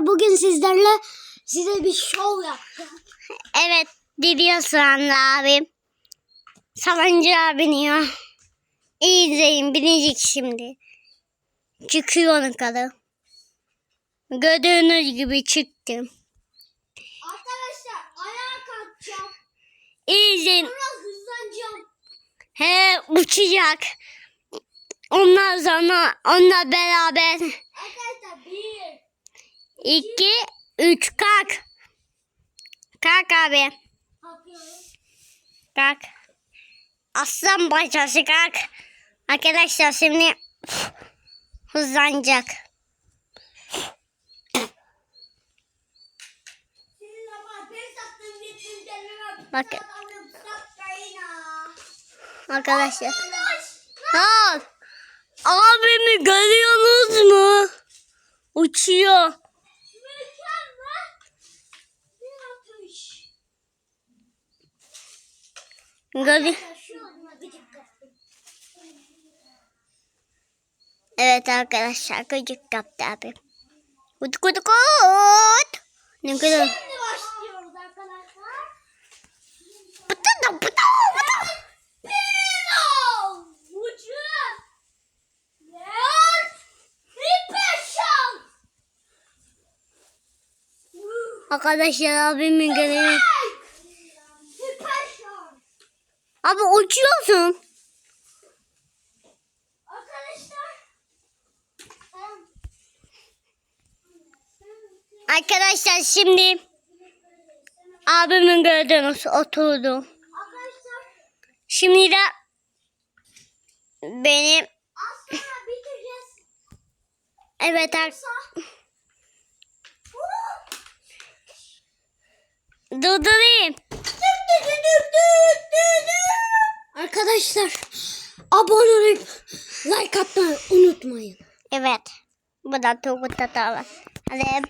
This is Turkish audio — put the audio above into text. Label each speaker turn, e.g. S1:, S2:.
S1: Bugün sizlerle size bir şov yapacağım.
S2: Evet biliyorsun Anne abim. Salıncağa biniyor. İyi izleyin binecek şimdi. Çıkıyor yukarı. Gördüğünüz gibi çıktım.
S1: Arkadaşlar ayağa kalkacağım.
S2: İyi izleyin.
S1: Biraz hızlanacağım.
S2: He uçacak. Ondan sonra onunla beraber 2, 3. Kalk. Kalk abi. Kalk. Aslan parçası kalk. Arkadaşlar şimdi hızlanacak. Bakın. Arkadaşlar. Al. Abimi görüyorsunuz mu? Uçuyor. Görü
S1: Şu an bir dakika.
S2: evet arkadaşlar gıcık kaptı abi. Kut kut kut. Ne kadar?
S1: Şimdi başlıyoruz arkadaşlar.
S2: Pıtı da pıtı pıtı.
S1: Pino! Ucu! Leon! Repression!
S2: Arkadaşlar abimi görüyor. Abi uçuyorsun.
S1: Arkadaşlar.
S2: Arkadaşlar şimdi abimin gördüğünüz oturdu. Şimdi de benim evet ar- durdurayım.
S1: Arkadaşlar abone olup like atmayı unutmayın.
S2: Evet. Bu da Turgut Atalar. Hadi.